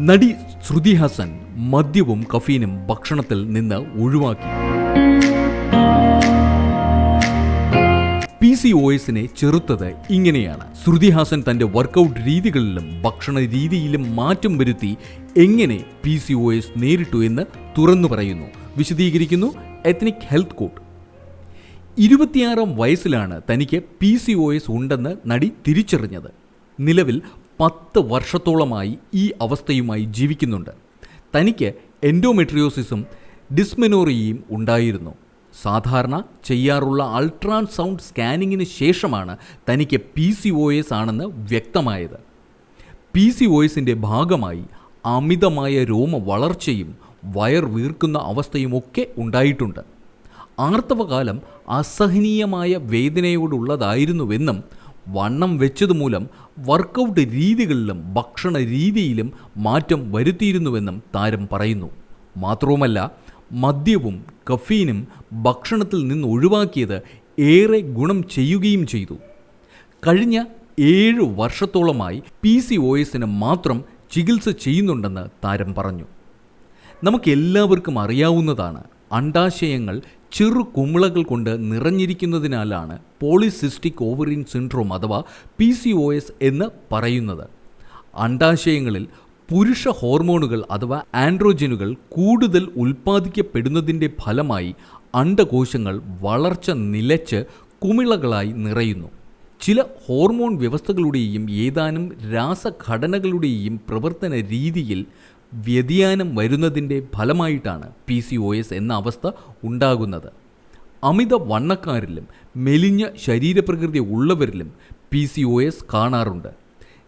നടി ശ്രുതി ഹാസൻ മദ്യവും കഫീനും ഭക്ഷണത്തിൽ നിന്ന് ഒഴിവാക്കി. പി സി ഒ എസിനെ ചെറുത്തത് ഇങ്ങനെയാണ്. ശ്രുതി ഹാസൻ തന്റെ വർക്കൗട്ട് രീതികളിലും ഭക്ഷണ രീതിയിലും മാറ്റം വരുത്തി എങ്ങനെ പി സി ഒ എസ് നേരിട്ടു എന്ന് തുറന്നു പറയുന്നു. വിശദീകരിക്കുന്നു എത്നിക് ഹെൽത്ത് കോഡ്. ഇരുപത്തിയാറാം വയസ്സിലാണ് തനിക്ക് പി സി ഒ എസ് ഉണ്ടെന്ന് നടി തിരിച്ചറിഞ്ഞത്. നിലവിൽ പത്ത് വർഷത്തോളമായി ഈ അവസ്ഥയുമായി ജീവിക്കുന്നുണ്ട്. തനിക്ക് എൻഡോമെട്രിയോസിസും ഡിസ്മെനോറിയയും ഉണ്ടായിരുന്നു. സാധാരണ ചെയ്യാറുള്ള അൾട്രാസൗണ്ട് സ്കാനിങ്ങിന് ശേഷമാണ് തനിക്ക് പി സി ഒ എസ് ആണെന്ന് വ്യക്തമായത്. പി സി ഒ എസിന്റെ ഭാഗമായി അമിതമായ രോമ വളർച്ചയും വയർ വീർക്കുന്ന അവസ്ഥയുമൊക്കെ ഉണ്ടായിട്ടുണ്ട്. ആർത്തവകാലം അസഹനീയമായ വേദനയോടുള്ളതായിരുന്നുവെന്നും വണ്ണം വെച്ചതുമൂലം വർക്കൗട്ട് രീതികളിലും ഭക്ഷണ രീതിയിലും മാറ്റം വരുത്തിയിരുന്നുവെന്നും താരം പറയുന്നു. മാത്രവുമല്ല മദ്യവും കഫീനും ഭക്ഷണത്തിൽ നിന്ന് ഒഴിവാക്കിയത് ഏറെ ഗുണം ചെയ്യുകയും ചെയ്തു. കഴിഞ്ഞ ഏഴ് വർഷത്തോളമായി പി സി ഒ എസിന് മാത്രം ചികിത്സ ചെയ്യുന്നുണ്ടെന്ന് താരം പറഞ്ഞു. നമുക്കെല്ലാവർക്കും അറിയാവുന്നതാണ് അണ്ടാശയങ്ങൾ ചെറു കുമിളകൾ കൊണ്ട് നിറഞ്ഞിരിക്കുന്നതിനാലാണ് പോളിസിസ്റ്റിക് ഓവറിൻ സിൻഡ്രോം അഥവാ പി സി ഒ എസ് എന്ന് പറയുന്നത്. അണ്ടാശയങ്ങളിൽ പുരുഷ ഹോർമോണുകൾ അഥവാ ആൻഡ്രോജനുകൾ കൂടുതൽ ഉൽപ്പാദിക്കപ്പെടുന്നതിന്റെ ഫലമായി അണ്ടകോശങ്ങൾ വളർച്ച നിലച്ച് കുമിളകളായി നിറയുന്നു. ചില ഹോർമോൺ വ്യവസ്ഥകളുടെയും ഏതാനും രാസഘടനകളുടെയും പ്രവർത്തന രീതിയിൽ വ്യതിയാനം വരുന്നതിന്റെ ഫലമായിട്ടാണ് പി സി ഒ എസ് എന്ന അവസ്ഥ ഉണ്ടാകുന്നത്. അമിത വണ്ണക്കാരിലും മെലിഞ്ഞ ശരീരപ്രകൃതി ഉള്ളവരിലും പി സി ഒ എസ് കാണാറുണ്ട്.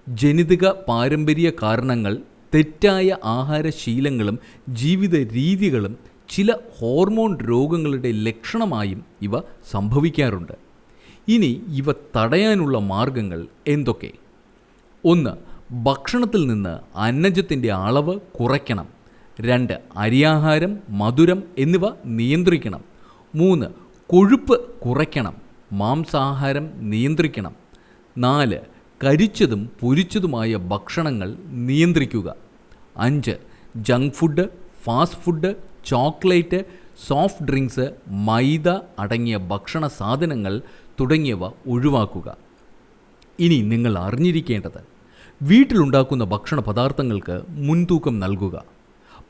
ജനിതക പാരമ്പര്യ കാരണങ്ങൾ തെറ്റായ ആഹാരശീലങ്ങളും ജീവിത രീതികളും ചില ഹോർമോൺ രോഗങ്ങളുടെ ലക്ഷണമായും ഇവ സംഭവിക്കാറുണ്ട്. ഇനി ഇവ തടയാനുള്ള മാർഗങ്ങൾ എന്തൊക്കെ? ഒന്ന് ഭക്ഷണത്തിൽ നിന്ന് അന്നജത്തിന്റെ അളവ് കുറയ്ക്കണം. രണ്ട് അരിയാഹാരം മധുരം എന്നിവ നിയന്ത്രിക്കണം. മൂന്ന് കൊഴുപ്പ് കുറയ്ക്കണം. മാംസാഹാരം നിയന്ത്രിക്കണം. നാല് കരിച്ചതും പൊരിച്ചതുമായ ഭക്ഷണങ്ങൾ നിയന്ത്രിക്കുക. അഞ്ച് junk food fast food chocolate soft drinks maida അടങ്ങിയ ഭക്ഷണ സാധനങ്ങൾ തുടങ്ങിയവ ഒഴിവാക്കുക. ഇനി നിങ്ങൾ അറിഞ്ഞിരിക്കേണ്ടത് വീട്ടിലുണ്ടാക്കുന്ന ഭക്ഷണ പദാർത്ഥങ്ങൾക്ക് മുൻതൂക്കം നൽകുക.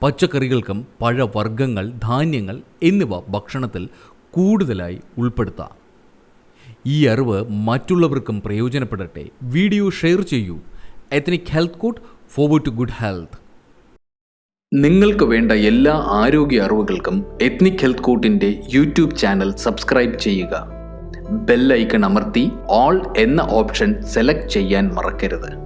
പച്ചക്കറികൾക്കും പഴവർഗങ്ങൾ ധാന്യങ്ങൾ എന്നിവ ഭക്ഷണത്തിൽ കൂടുതലായി ഉൾപ്പെടുത്താം. ഈ അറിവ് മറ്റുള്ളവർക്കും പ്രയോജനപ്പെടട്ടെ. വീഡിയോ ഷെയർ ചെയ്യൂ. Ethnic health code forward to good health നിങ്ങൾക്ക് വേണ്ട എല്ലാ ആരോഗ്യ അറിവുകൾക്കും എത്നിക് ഹെൽത്ത് കോട്ടിന്റെ യൂട്യൂബ് ചാനൽ സബ്സ്ക്രൈബ് ചെയ്യുക. ബെൽ ഐക്കൺ അമർത്തി ഓൾ എന്ന ഓപ്ഷൻ സെലക്ട് ചെയ്യാൻ മറക്കരുത്.